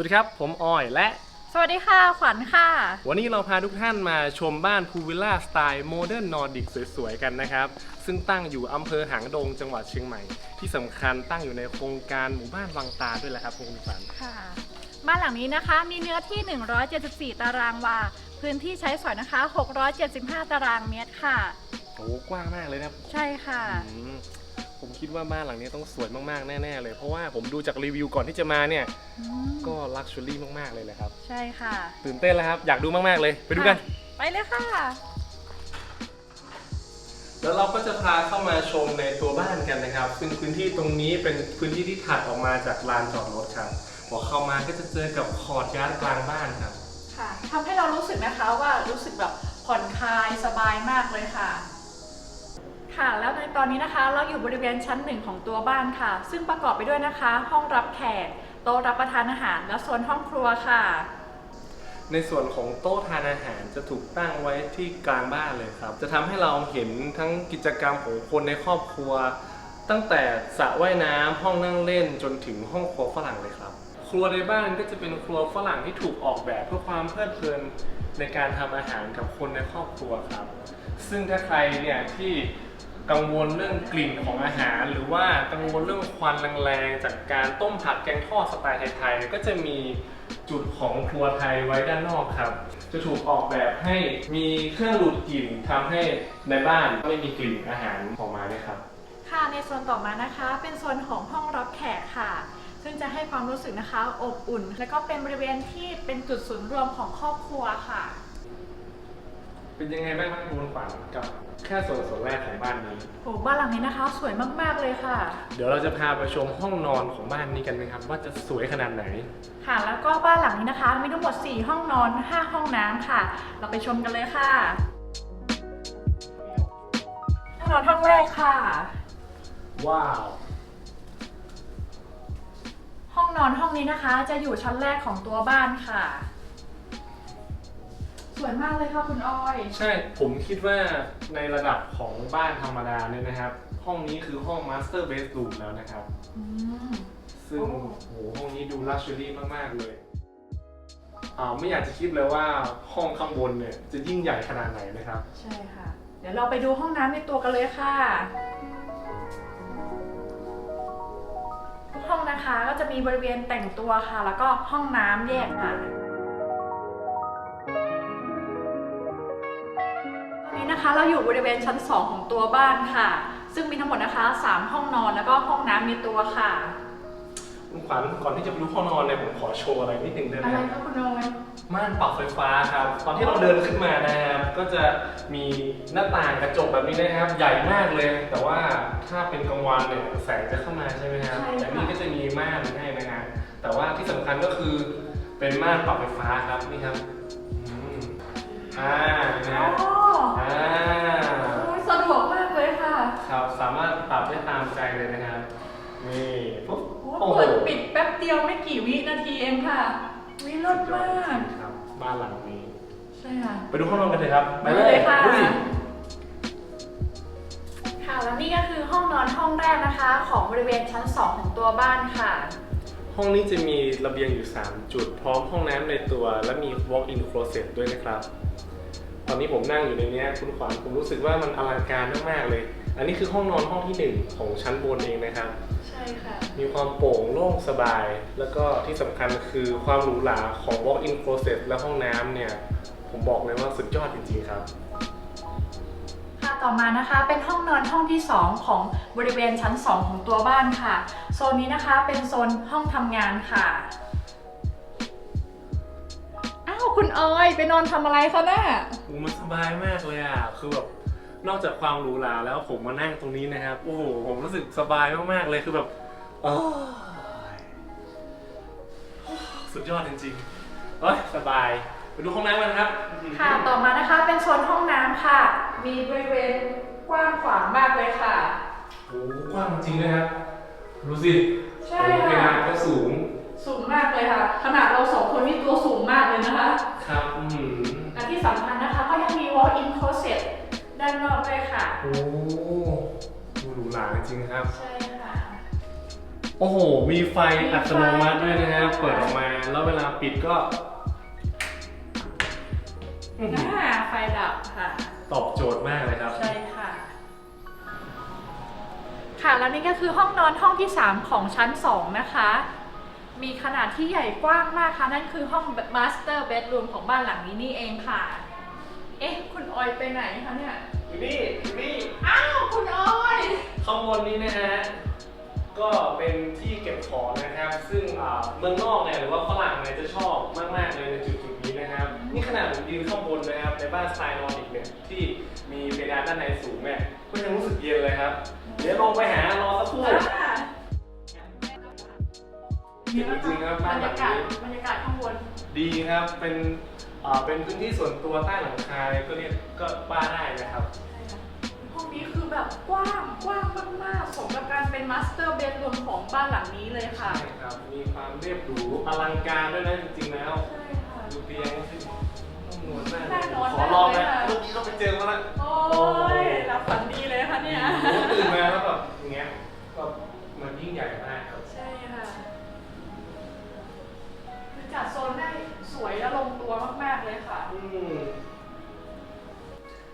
วัสดีครับ ผมออยและ สวัสดีค่ะ ขวัญค่ะ วันนี้เราพาทุกท่านมาชมบ้านพูวิลล่าสไตล์โมเดิร์นนอร์ดิกสวยๆ กันนะครับ ซึ่งตั้งอยู่อำเภอหางดงจังหวัดเชียงใหม่ ที่สำคัญตั้งอยู่ในโครงการหมู่บ้านวังตาด้วยแหละครับคุณฝัน ค่ะ บ้านหลังนี้นะคะ มีเนื้อที่ 174 ตารางวา พื้นที่ใช้สอยนะคะ 675 ตารางเมตรค่ะ โอ้กว้างมากเลยนะครับใช่ค่ะ อืม ผมคิดว่าบ้านหลังนี้ต้องสวยมากๆ แน่ๆเลย เพราะว่าผมดูจากรีวิวก่อนที่จะมาเนี่ย อืมก็ลักชัวรี่มากๆเลยแหละครับ ใช่ค่ะตื่นเต้นแล้วครับ อยากดูมากๆเลย ไปดูกันไปเลยค่ะ แล้วเราก็จะพาเข้ามาชมในตัวบ้านกันนะครับ ซึ่งพื้นที่ตรงนี้เป็นพื้นที่ที่ถัดออกมาจากลานจอดรถครับพอเข้ามาก็จะเจอกับคอร์ดยาร์ดกลางบ้านครับ ค่ะทำให้เรารู้สึกนะคะว่ารู้สึกแบบผ่อนคลายสบายมากเลยค่ะ ค่ะ แล้วในตอนนี้นะคะเราอยู่บริเวณชั้นหนึ่งของตัวบ้านค่ะ ซึ่งประกอบไปด้วยนะคะ ห้องรับแขกโต๊ะรับประทานอาหาร และโซนห้องครัวค่ะ ในส่วนของโต๊ะทานอาหารจะถูกตั้งไว้ที่กลางบ้านเลยครับ จะทำให้เราเห็นทั้งกิจกรรมของคนในครอบครัว ตั้งแต่สระว่ายน้ำห้องนั่งเล่นจนถึงห้องครัวฝรั่งเลยครับ ครัวในบ้านก็จะเป็นครัวฝรั่งที่ถูกออกแบบเพื่อความเพลิดเพลินในการทำอาหารกับคนในครอบครัวครับ ซึ่งถ้าใครเนี่ยที่ กังวลเรื่องกลิ่นของอาหาร หรือว่ากังวลเรื่องควันแรงๆจากการต้มผัดแกงทอดสไตล์ไทยๆก็จะมีจุดของครัวไทยไว้ด้านนอกครับ จะถูกออกแบบให้มีเครื่องดูดกลิ่นทำให้ในบ้านไม่มีกลิ่นอาหารออกมาด้วยครับ ค่ะในโซนต่อมานะคะ เป็นโซนของห้องรับแขกค่ะ ซึ่งจะให้ความรู้สึกนะคะ อบอุ่น และก็เป็นบริเวณที่เป็นจุดศูนย์รวมของครอบครัวค่ะ เป็นยังไงบ้างครับคุณขวัญกับแค่ส่วนส่วนแรกของบ้านนี้โหบ้านหลังนี้นะคะ สวยมากๆเลยค่ะ เดี๋ยวเราจะพาไปชมห้องนอนของบ้านนี้กันนะครับ ว่าจะสวยขนาดไหน ค่ะ แล้วก็บ้านหลังนี้นะคะ มีทั้งหมด 4 ห้องนอน 5 ห้องน้ำค่ะ เราไปชมกันเลยค่ะห้องนอนห้องแรกค่ะ ว้าว ห้องนอนห้องนี้นะคะ จะอยู่ชั้นแรกของตัวบ้านค่ะ สวยมากเลยค่ะคุณออย ใช่ ผมคิดว่าในระดับของบ้านธรรมดาเนี่ยนะครับ ห้องนี้คือห้อง Master Bedroom แล้วนะครับ อืม ซึ่งโอ้ โอ้โหห้องนี้ดูลักชัวรี่มาก ๆ เลยอ่าไม่อยากจะคิดเลยว่าห้องข้างบนเนี่ย จะยิ่งใหญ่ขนาดไหนนะครับ ใช่ค่ะ เดี๋ยวเราไปดูห้องน้ำในตัวกันเลยค่ะ ทุกห้องนะคะก็จะมีบริเวณแต่งตัวค่ะ แล้วก็ห้องน้ำแยกค่ะ เราอยู่บริเวณชั้น 2 ของตัวบ้านค่ะ ซึ่งมีทั้งหมดนะคะ 3 ห้องนอนแล้วก็ห้องน้ำในตัวค่ะ คุณขวัญก่อนที่จะไปดูห้องนอนเนี่ยผมขอโชว์อะไรนิดนึงได้ไหมอะไรครับคะคุณออยม่านปรับไฟฟ้าครับ ตอนที่เราเดินขึ้นมานะครับก็จะมีหน้าต่างกระจกแบบนี้นะครับ ใหญ่มากเลย แต่ว่าถ้าเป็นกลางวันเนี่ยแสงจะเข้ามาใช่ไหมครับใช่ค่ะ แต่นี่ก็จะมีม่านให้นะฮะแต่ว่าที่สำคัญก็คือเป็นม่านปรับไฟฟ้าครับนี่ครับอืมอ่านะ อ๋อ อ่า โอ้ยสะดวกมากเลยค่ะ ครับสามารถปรับได้ตามใจเลยนะครับนี่ปุ๊บ โอ้โอ้โห เปิดปิดแป๊บเดียวไม่กี่วินาทีเองค่ะ วิลดสุดยอมาดจกริงๆครับบ้านหลังนี้ ใช่ค่ะ ไปดูห้องนอนกันเลยครับไปไปเลยค่ะลุยค่ะแล้วนี่ก็คือห้องนอนห้องแรกนะคะ ของบริเวณชั้น 2 ของตัวบ้านค่ะ ห้องนี้จะมีระเบียงอยู่ 3 จุด พร้อมห้องน้ำในตัว และมี walk-in closet ด้วยนะครับ ตอนนี้ผมนั่งอยู่ในเนี้ยคุณขวัญผมรู้สึกว่ามันอลังการมากๆเลย อันนี้คือห้องนอนห้องที่1ของชั้นบนเองนะครับ ใช่ค่ะ มีความโปร่งโล่งสบาย แล้วก็ที่สำคัญคือความหรูหราของ walk-in closet และห้องน้ำเนี่ย ผมบอกเลยว่าสุดยอดจริงๆครับ ค่ะต่อมานะคะเป็นห้องนอนห้องที่ 2 ของบริเวณชั้น 2 ของตัวบ้านค่ะ โซนนี้นะคะเป็นโซนห้องทำงานค่ะ อ้าว คุณออย ไปนอนทำอะไรคะน่ะโอ้มันสบายมากเลยอะ คือแบบ นอกจากความหรูหราแล้วผมมานั่งตรงนี้นะครับ โอ้โห ผมรู้สึกสบายมากๆเลยคือแบบโอ้ยสุดยอดจริงๆเอ้ยสบาย ไปดูห้องน้ำกันครับ ค่ะ ต่อมานะคะเป็นโซนห้องน้ำค่ะ มีบริเวณกว้างขวางมากเลยค่ะ โอ้โหกว้างจริงนะครับ ดูสิใช่โอ้โหเพค่ะดานก็สูง สูงมากเลยค่ะ ขนาดเราสองคนนี่ตัวสูงมากเลยนะคะ ครับ อืมและที่สำคัญนะคะก็ยังมี walk-in closet ด้านนอกด้วยค่ะ โอ้ดูหรูหราจริงๆครับ ใช่ค่ะ โอ้โห มีไฟอัตโนมัติด้วยนะครับ เปิดออกมา แล้วเวลาปิดก็อื้อหืออ่าไฟดับค่ะ ตอบโจทย์มากเลยครับ ใช่ค่ะ ค่ะแล้วนี่ก็คือห้องนอนห้องที่ 3 ของชั้น 2 นะคะ มีขนาดที่ใหญ่กว้างมากค่ะ นั่นคือห้อง Master Bedroom ของบ้านหลังนี้นี่เองค่ะ เอ๊ะ คุณออยไปไหนคะเนี่ย อยู่นี่อยู่นี่อ้าว คุณออยข้างบนนี้นะฮะ ก็เป็นที่เก็บของนะครับ ซึ่งอ่าเมืองนอกเนี่ยหรือว่าฝรั่งเนี่ยจะชอบมากๆเลยในจุดจุดๆนี้นะครับ นี่ขนาดผมยืนข้างบนนะครับในบ้านสไตล์นอร์ดิกเนี่ยที่มีเพดานด้านในสูงเนี่ยก็ยังรู้สึกเย็นเลยครับ เดี๋ยวลงไปหารอสักครู่อ่าเย็นจริงๆครับบ้านบรรหลัยางกาศนี้บรรยากาศข้างบน ดีครับเป็น อ่าเป็นพื้นที่ส่วนตัวใต้หลังคาเลยก็เรียกก็บ้าได้นะครับ ห้องนี้คือแบบกว้างกว้างมากๆสมกับการเป็นมาสเตอร์เบดรูมของบ้านหลังนี้เลยค่ะ ใช่ครับ มีความเรียบหรูอลังการด้วยนะจริงๆแล้ว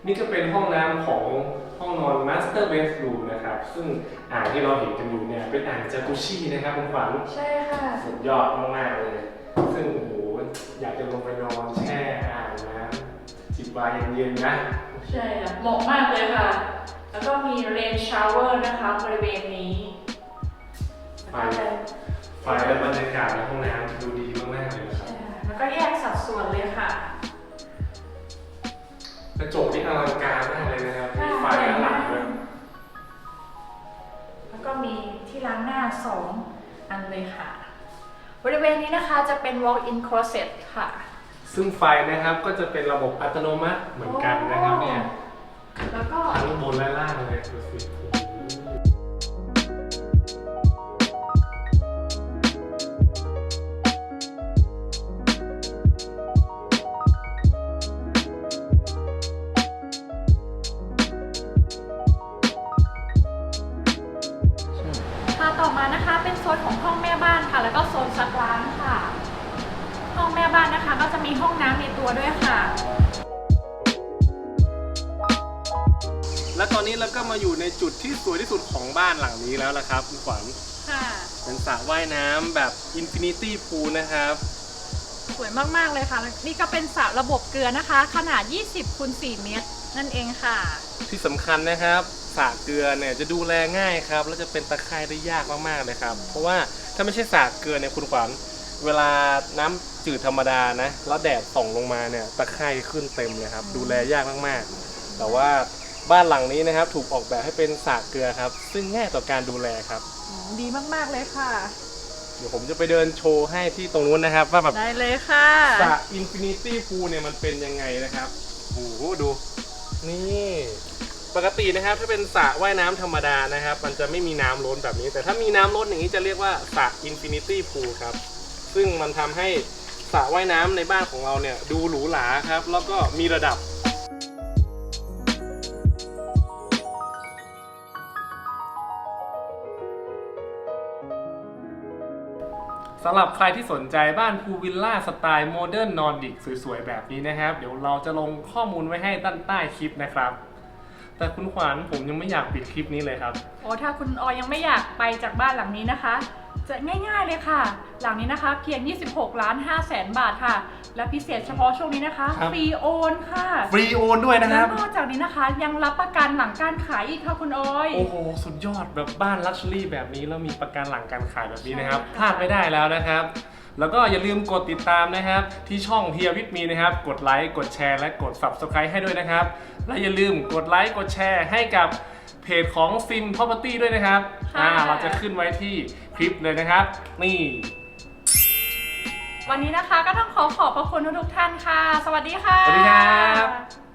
นี่ก็เป็นห้องน้ำของห้องนอน Master Bedroom นะครับ ซึ่งอ่างที่เราเห็นกันอยู่เนี่ยเป็นอ่างจากุชินะครับคุณขวัญใช่ค่ะ สุดยอดมากๆเลย ซึ่งโอ้โหอยากจะลงไปนอนแช่อ่างน้ำจิบวายเย็นๆนะ ใช่ค่ะเหมาะมากเลยค่ะ แล้วก็มีเรนชาวเวอร์นะคะบริเวณนี้ไฟไฟและบรรยากาศในห้องน้ำดูดีมากๆเลยนะครับใช่ค่ะแล้วก็แยกสัดส่วนเลยค่ะ กระจกนี่อลังการมากเลยนะครับมีไฟด้านหลังด้วยแล้วก็มีที่ล้างหน้าสองอันเลยค่ะ บริเวณนี้นะคะจะเป็น walk-in closet ค่ะ ซึ่งไฟนะครับก็จะเป็นระบบอัตโนมัติเหมือนกันนะครับเนี่ยแล้วก็ ทั้งบนและล่างเลยดูสิโอ้โห นนะคะก็จะมีห้องน้ำในตัวด้วยค่ะ และตอนนี้เราก็มาอยู่ในจุดที่สวยที่สุดของบ้านหลังนี้แล้วละครับคุณขวัญค่ะ เป็นสระว่ายน้ำแบบอินฟินิตี้พูลนะครับ สวยมากๆเลยค่ะ นี่ก็เป็นสระระบบเกลือนะคะ ขนาด 20คูณ4เมตร นั่นเองค่ะ ที่สำคัญนะครับสระเกลือเนี่ยจะดูแลง่ายครับ แล้วจะเป็นตะไคร่ได้ยากมากๆเลยครับ เพราะว่าถ้าไม่ใช่สระเกลือเนี่ยคุณขวัญ เวลาน้ำจืดธรรมดานะ แล้วแดดส่องลงมาเนี่ยตะไคร่ขึ้นเต็มเลยครับ ดูแลยากมากๆ แต่ว่าบ้านหลังนี้นะครับ ถูกออกแบบให้เป็นสระเกลือครับ ซึ่งง่ายต่อการดูแลครับดีมากๆเลยค่ะ เดี๋ยวผมจะไปเดินโชว์ให้ที่ตรงนู้นนะครับ ว่าแบบได้เลยค่ะ สระอินฟินิตี้พูเนี่ยมันเป็นยังไงนะครับโอ้โหดู นี่ ปกตินะครับถ้าเป็นสระว่ายน้ำธรรมดานะครับ มันจะไม่มีน้ำล้นแบบนี้ แต่ถ้ามีน้ำล้นอย่างนี้จะเรียกว่าสระอินฟินิตี้พูครับ ซึ่งมันทำให้สระว่ายน้ำในบ้านของเราเนี่ยดูหรูหราครับ แล้วก็มีระดับ สำหรับใครที่สนใจบ้านพูลวิลล่าสไตล์โมเดิร์นนอร์ดิกสวยๆ แบบนี้นะครับ เดี๋ยวเราจะลงข้อมูลไว้ให้ด้านใต้คลิปนะครับ แต่คุณขวัญผมยังไม่อยากปิดคลิปนี้เลยครับ โอ้ถ้าคุณออยยังไม่อยากไปจากบ้านหลังนี้นะคะ จะง่ายๆเลยค่ะ หลังนี้นะคะเพียง 26 ล้าน5แสนบาทค่ะ และพิเศษเฉพาะช่วงนี้นะคะครับ ฟรีโอนค่ะฟรีโอนด้วยนะคแล้รัวบนอกจากนี้นะคะยังรับประกันหลังการขายอีกค่ะคุณออย โอ้โห สุดยอดแบบบ้านลักชัวรี่แบบนี้แล้วมีประกันหลังการขายแบบนี้นะครับใช่ค่ะพลาดไม่ได้แล้วนะครับ แล้วก็อย่าลืมกดติดตามนะครับ ที่ช่องเฮียวิทมีนะครับ กดไลค์กดแชร์และกด Subscribe ให้ด้วยนะครับ และอย่าลืมกดไลค์กดแชร์ให้กับ เพจของ Sim Property ด้วยนะครับค่ะ อ่าเราจะขึ้นไว้ที่คลิปเลยนะครับ นี่ วันนี้นะคะก็ต้องขอขอบพระคุณทุกๆท่านค่ะ สวัสดีค่ะ สวัสดีครับ